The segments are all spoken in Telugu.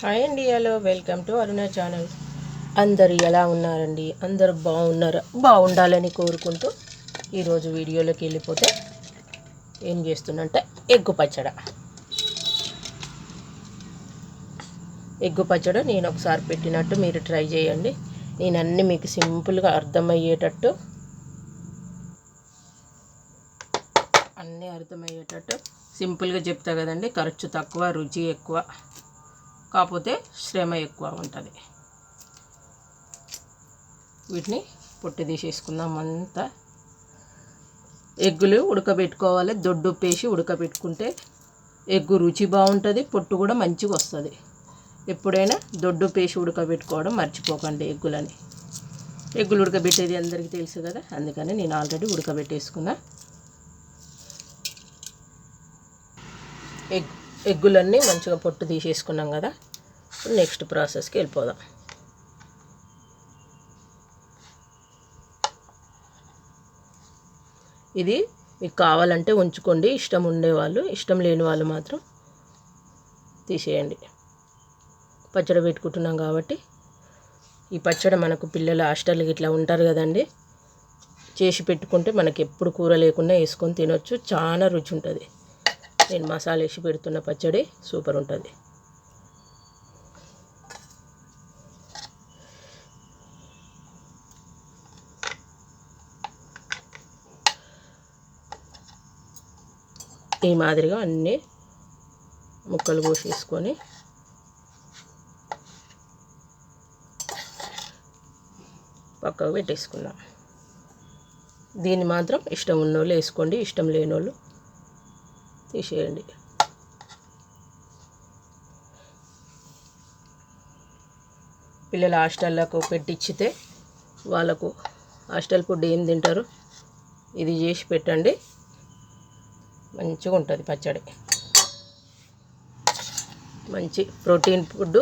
హాయ్ అండి hello welcome to Aruna channel. అందరు ఎలా ఉన్నారండి? అందరు బాగున్నారా? బాగుండాలని కోరుకుంటూ ఈరోజు వీడియోలోకి వెళ్ళిపోతే ఏం చేస్తున్నంటే ఎగ్గు పచ్చడ. ఎగ్గు పచ్చడ నేను ఒకసారి పెట్టినట్టు మీరు ట్రై చేయండి. నేను అన్నీ మీకు సింపుల్గా అర్థమయ్యేటట్టు అన్నీ అర్థమయ్యేటట్టు సింపుల్గా చెప్తా కదండి. ఖర్చు తక్కువ రుచి ఎక్కువ. కాకపోతే శ్రమ ఎక్కువ ఉంటుంది. వీటిని పొట్టు తీసేసుకుందాం అంతా. ఎగ్గులు ఉడకబెట్టుకోవాలి. దొడ్డు పేసి ఉడకబెట్టుకుంటే ఎగ్గు రుచి బాగుంటుంది పొట్టు కూడా మంచిగా వస్తుంది. ఎప్పుడైనా దొడ్డు పేసి ఉడకబెట్టుకోవడం మర్చిపోకండి ఎగ్గులని. ఎగ్గులు ఉడకబెట్టేది అందరికీ తెలుసు కదా అందుకని నేను ఆల్రెడీ ఉడకబెట్టేసుకున్నా. ఎగ్ ఎగ్గులన్నీ మంచిగా పొట్టు తీసేసుకున్నాం కదా. ఇప్పుడు నెక్స్ట్ ప్రాసెస్కి వెళ్ళిపోదాం. ఇది మీకు కావాలంటే ఉంచుకోండి. ఇష్టం ఉండేవాళ్ళు ఇష్టం లేని వాళ్ళు మాత్రం తీసేయండి. పచ్చడి పెట్టుకుంటున్నాం కాబట్టి ఈ పచ్చడి మనకు పిల్లలు హాస్టల్ ఇట్లా ఉంటారు కదండి. చేసి పెట్టుకుంటే మనకి ఎప్పుడు కూర లేకుండా వేసుకొని తినొచ్చు. చాలా రుచి ఉంటుంది. నేను మసాలా వేసి పెడుతున్న పచ్చడి సూపర్ ఉంటుంది. ఈ మాదిరిగా అన్నీ ముక్కలు కోసేసుకొని పక్కకు పెట్టేసుకుందాం. దీన్ని మాత్రం ఇష్టం ఉన్నోళ్ళు వేసుకోండి ఇష్టం లేని వాళ్ళు తీసేయండి. పిల్లలు హాస్టల్లకు పెట్టించితే వాళ్ళకు హాస్టల్ ఫుడ్ ఏం తింటారు? ఇది చేసి పెట్టండి. మంచిగా ఉంటుంది పచ్చడి. మంచి ప్రోటీన్ ఫుడ్.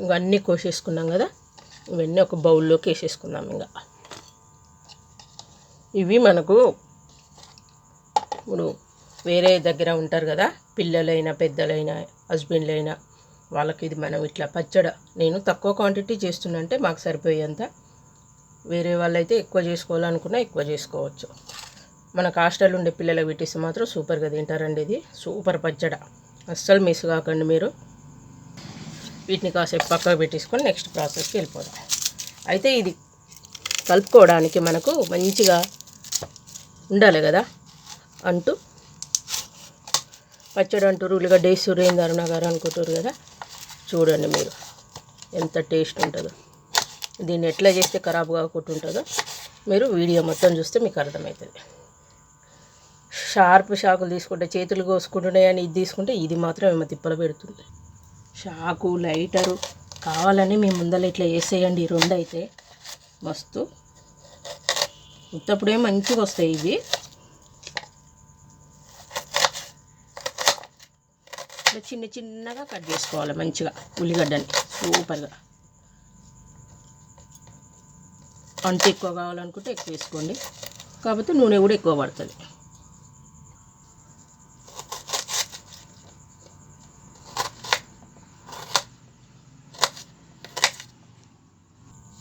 ఇవన్నీ కోసేసుకున్నాం కదా. ఇవన్నీ ఒక బౌల్లోకి వేసేసుకున్నాం ఇంకా ఇవి మనకు ఇప్పుడు వేరే దగ్గర ఉంటారు కదా పిల్లలైనా పెద్దలైనా హస్బెండ్లైనా వాళ్ళకి ఇది మనం ఇట్లా పచ్చడ నేను తక్కువ క్వాంటిటీ చేస్తున్నా అంటే మాకు సరిపోయేంత. వేరే వాళ్ళైతే ఎక్కువ చేసుకోవాలనుకున్నా ఎక్కువ చేసుకోవచ్చు. మనకు హాస్టల్ ఉండే పిల్లలకు పెట్టిస్తే మాత్రం సూపర్గా తింటారండి ఇది. సూపర్ పచ్చడ. అస్సలు మిస్ కాకండి మీరు. వీటిని కాసేపు పక్కకు పెట్టేసుకొని నెక్స్ట్ ప్రాసెస్కి వెళ్ళిపోదాం. అయితే ఇది కలుపుకోవడానికి మనకు మంచిగా ఉండాలి కదా అంటూ. పచ్చడి అంటారు ఉల్లిగడ్డ సురేంద్ర అరుణ గారు అనుకుంటారు కదా. చూడండి మీరు. ఎంత టేస్ట్ ఉంటుందో. దీన్ని ఎట్లా చేస్తే ఖరాబ్ కాకుండా ఉంటుందో మీరు వీడియో మొత్తం చూస్తే మీకు అర్థమవుతుంది. షార్ప్ షాకులు తీసుకుంటే చేతులు కోసుకుంటున్నాయని ఇది తీసుకుంటే ఇది మాత్రం ఏమో తిప్పలు పెడుతుంది. షాకు లైటరు కావాలని మీ ముందర ఇట్లా వేసేయండి. ఈ రెండు అయితే మస్తు. ఉత్తప్పుడే మంచిగా వస్తాయి ఇవి. చిన్న చిన్నగా కట్ చేసుకోవాలి మంచిగా ఉల్లిగడ్డని. సూపర్గా. అంత ఎక్కువ కావాలనుకుంటే ఎక్కువ వేసుకోండి. కాకపోతే నూనె కూడా ఎక్కువ పడుతుంది.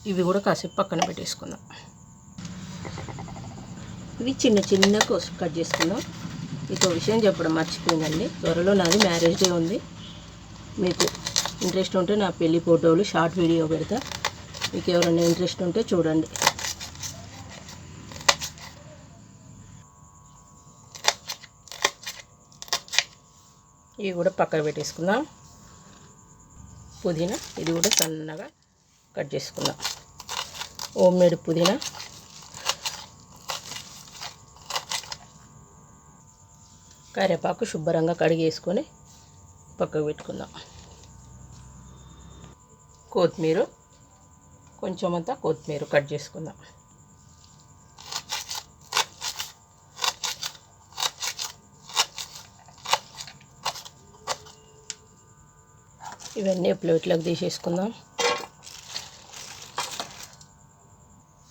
ఇవి కూడా కాసేపు పక్కన పెట్టేసుకుందాం. ఇవి చిన్న చిన్న కోసం కట్ చేసుకుందాం. ఇంకో విషయం చెప్పడం మర్చిపోయిందండి. త్వరలో నాది మ్యారేజ్ డే ఉంది. మీకు ఇంట్రెస్ట్ ఉంటే నా పెళ్ళి ఫోటోలు షార్ట్ వీడియో పెడతా. మీకు ఎవరైనా ఇంట్రెస్ట్ ఉంటే చూడండి. ఇవి కూడా పక్కన పెట్టేసుకుందాం. పుదీనా ఇది కూడా సన్నగా కట్ చేసుకుందాం. హోమ్ మేడ్ పుదీనా. కరివేపాకు శుభ్రంగా కడిగేసుకొని పక్కకు పెట్టుకుందాం. కొత్తిమీర కొంచెం అంతా కొత్తిమీర కట్ చేసుకుందాం. ఇవన్నీ ప్లేట్లోకి తీసేసుకుందాం.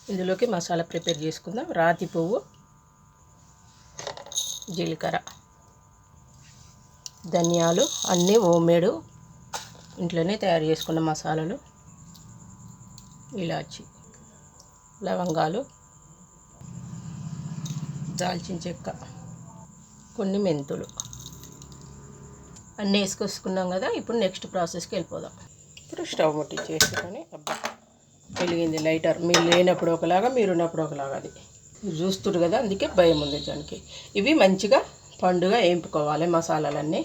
ఇందులోకి మసాలా ప్రిపేర్ చేసుకుందాం. రాతి పువ్వు జీలకర్ర. ధనియాలు అన్నీ హోమ్మేడు ఇంట్లోనే తయారు చేసుకున్న మసాలాలు ఇలాచి లవంగాలు దాల్చిన చెక్క కొన్ని మెంతులు. అన్నీ వేసుకొచ్చుకున్నాం కదా ఇప్పుడు నెక్స్ట్ ప్రాసెస్కి వెళ్ళిపోదాం. ఇప్పుడు స్టవ్ ముట్టించేసుకొని అబ్బా వెలిగింది లైటర్. మీరు లేనప్పుడు ఒకలాగా మీరు ఉన్నప్పుడు ఒకలాగా అది. చూస్తుడు కదా అందుకే భయం ఉంది దానికి ఇవి మంచిగా పండుగ వేంపుకోవాలి మసాలాలన్నీ.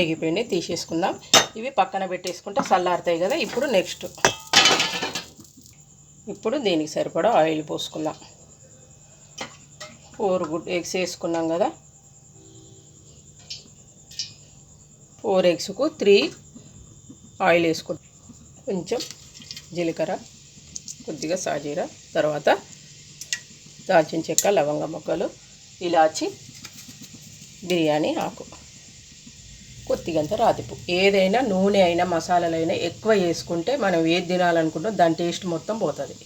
వేగిపోయినాయి తీసేసుకుందాం. ఇవి పక్కన పెట్టేసుకుంటే చల్లారుతాయి కదా. ఇప్పుడు నెక్స్ట్. ఇప్పుడు దీనికి సరిపడా ఆయిల్ పోసుకుందాం. ఫోర్ గుడ్ ఎగ్స్ వేసుకున్నాం కదా. ఫోర్ ఎగ్స్కు త్రీ ఆయిల్ వేసుకుంటాం కొంచెం జీలకర్ర కొద్దిగా సాజీర తర్వాత దాల్చిన చెక్క లవంగ మొక్కలు ఇలాచి బిర్యానీ ఆకు. కొద్దిగంత రాతిపు. ఏదైనా నూనె అయినా మసాలాలైనా ఎక్కువ వేసుకుంటే మనం ఏది తినాలనుకుంటాం దాని టేస్ట్ మొత్తం పోతుంది.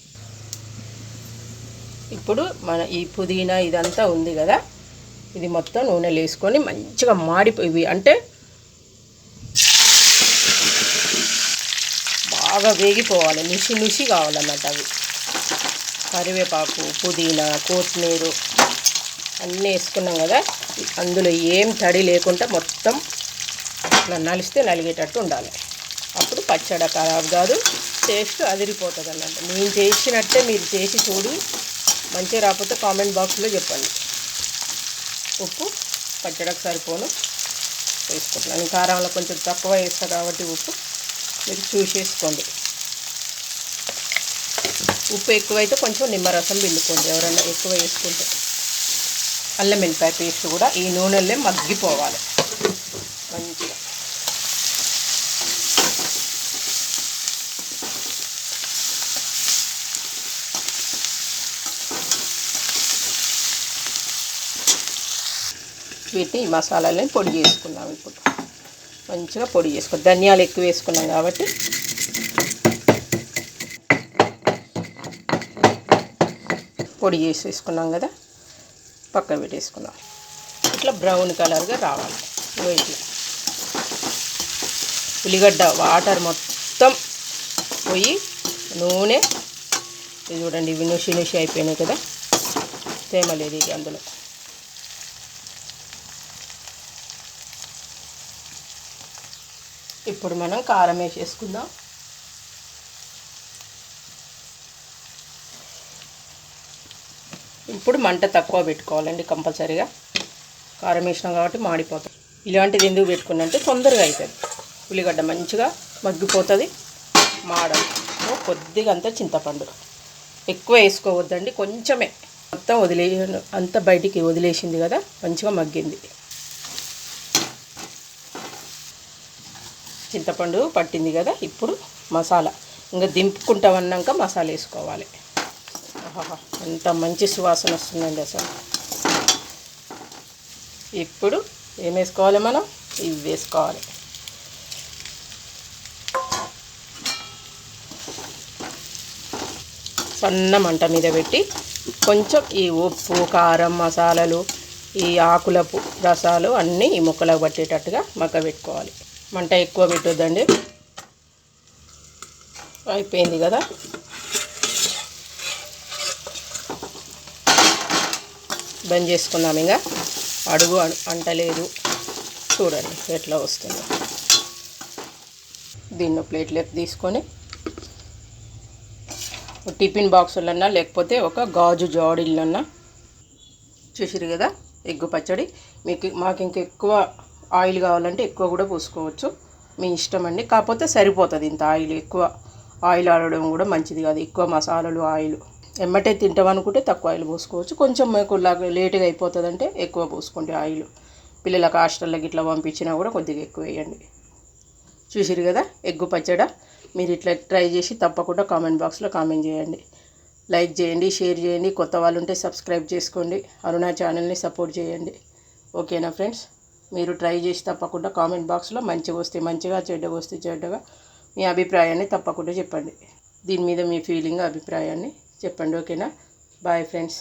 ఇప్పుడు మన ఈ పుదీనా ఇదంతా ఉంది కదా ఇది మొత్తం నూనెలు వేసుకొని మంచిగా మాడిపోయి అంటే బాగా వేగిపోవాలి. నిషి నిషి కావాలన్నమాట అవి. కరివేపాకు పుదీనా కొత్తిమీర అన్నీ వేసుకున్నాం కదా అందులో ఏం తడి లేకుండా మొత్తం ఇట్లా నలిస్తే నలిగేటట్టు ఉండాలి. అప్పుడు పచ్చడి ఖరాబ్ కాదు టేస్ట్ అదిరిపోతుంది అన్నట్టు. నేను చేసినట్టే మీరు చేసి చూడి. మంచిగా రాకపోతే కామెంట్ బాక్స్లో చెప్పండి. ఉప్పు పచ్చడికి సరిపోను. వేసుకుంటున్నాను. కారంలో కొంచెం తక్కువ వేస్తా కాబట్టి ఉప్పు. మీరు చూసేసుకోండి. ఉప్పు ఎక్కువైతే కొంచెం నిమ్మరసం పిండుకోండి ఎవరన్నా ఎక్కువ వేసుకుంటే. అల్లం వెల్లిపాయ పేస్ట్ కూడా ఈ నూనెలే మగ్గిపోవాలి. మంచిగా. వీటిని ఈ మసాలాలని పొడి చేసుకున్నాం ఇప్పుడు. మంచిగా పొడి చేసుకో ధనియాలు ఎక్కువ వేసుకున్నాం కాబట్టి. పొడి చేసి వేసుకున్నాం కదా. పక్కన పెట్టేసుకున్నాం. ఇట్లా బ్రౌన్ కలర్గా రావాలి. ఇట్లా. ఉల్లిగడ్డ వాటర్ మొత్తం పోయి నూనె. ఇది చూడండి ఇవి నుషి నుషి అయిపోయినాయి కదా. తేమ లేదు ఇది అందులో. ఇప్పుడు మనం కారం వేసేసుకుందాం. ఇప్పుడు మంట తక్కువ పెట్టుకోవాలండి కంపల్సరీగా. కారం వేసినాం కాబట్టి మాడిపోతుంది ఇలాంటిది ఎందుకు పెట్టుకున్నంటే తొందరగా అవుతుంది ఉల్లిగడ్డ మంచిగా మగ్గిపోతుంది. మాడదు కొద్దిగా అంత చింతపండు. ఎక్కువ వేసుకోవద్దండి కొంచెమే. మొత్తం వదిలే అంత బయటికి వదిలేసింది కదా మంచిగా మగ్గింది. చింతపండు పట్టింది కదా ఇప్పుడు మసాలా. ఇంకా దింపుకుంటామన్నాక మసాలా వేసుకోవాలి. ఎంత మంచి సువాసన వస్తుందండి అసలు. ఇప్పుడు ఏం వేసుకోవాలి మనం? ఇవి వేసుకోవాలి. సన్న మంట మీద పెట్టి కొంచెం ఈ ఉప్పు కారం మసాలాలు ఈ ఆకులపు రసాలు అన్నీ ఈ ముక్కలకు పట్టేటట్టుగా మగ్గ పెట్టుకోవాలి. మంట ఎక్కువ పెట్టొద్దండి. అయిపోయింది కదా? బంద్ చేసుకుందాం ఇంకా. అడుగు అంటలేదు చూడండి ఎట్లా వస్తుంది. దీన్ని ప్లేట్లోకి తీసుకొని టిఫిన్ బాక్సులన్నా లేకపోతే ఒక గాజు జాడీలన్నా. చూసిరు కదా? ఎగ్గు పచ్చడి. మీకు మాకు ఇంకెక్కువ ఆయిల్ కావాలంటే ఎక్కువ కూడా పోసుకోవచ్చు. మీ ఇష్టం అండి. కాకపోతే సరిపోతుంది ఇంత ఆయిల్. ఎక్కువ ఆయిల్ ఆడడం కూడా మంచిది కాదు. ఎక్కువ మసాలాలు ఆయిల్. ఎమ్మటే తింటాం అనుకుంటే తక్కువ ఆయిల్ పోసుకోవచ్చు. కొంచెం మీకు లేటుగా అయిపోతుంది అంటే ఎక్కువ పోసుకోండి ఆయిల్. పిల్లలకు హాస్టల్లోకి ఇట్లా పంపించినా కూడా కొద్దిగా ఎక్కువ వేయండి. చూసిరు కదా? ఎగ్గు పచ్చడ. మీరు ఇట్లా ట్రై చేసి తప్పకుండా కామెంట్ బాక్స్లో కామెంట్ చేయండి. లైక్ చేయండి షేర్ చేయండి. కొత్త వాళ్ళు ఉంటే సబ్స్క్రైబ్ చేసుకోండి. అరుణా ఛానల్ని సపోర్ట్ చేయండి. ఓకేనా ఫ్రెండ్స్? మీరు ట్రై చేసి తప్పకుండా కామెంట్ బాక్స్లో మంచిగా వస్తే మంచిగా చెడ్డగా వస్తే చెడ్డగా మీ అభిప్రాయాన్ని తప్పకుండా చెప్పండి. దీని మీద మీ ఫీలింగ్ అభిప్రాయాన్ని చెప్పండి ఓకేనా? Bye friends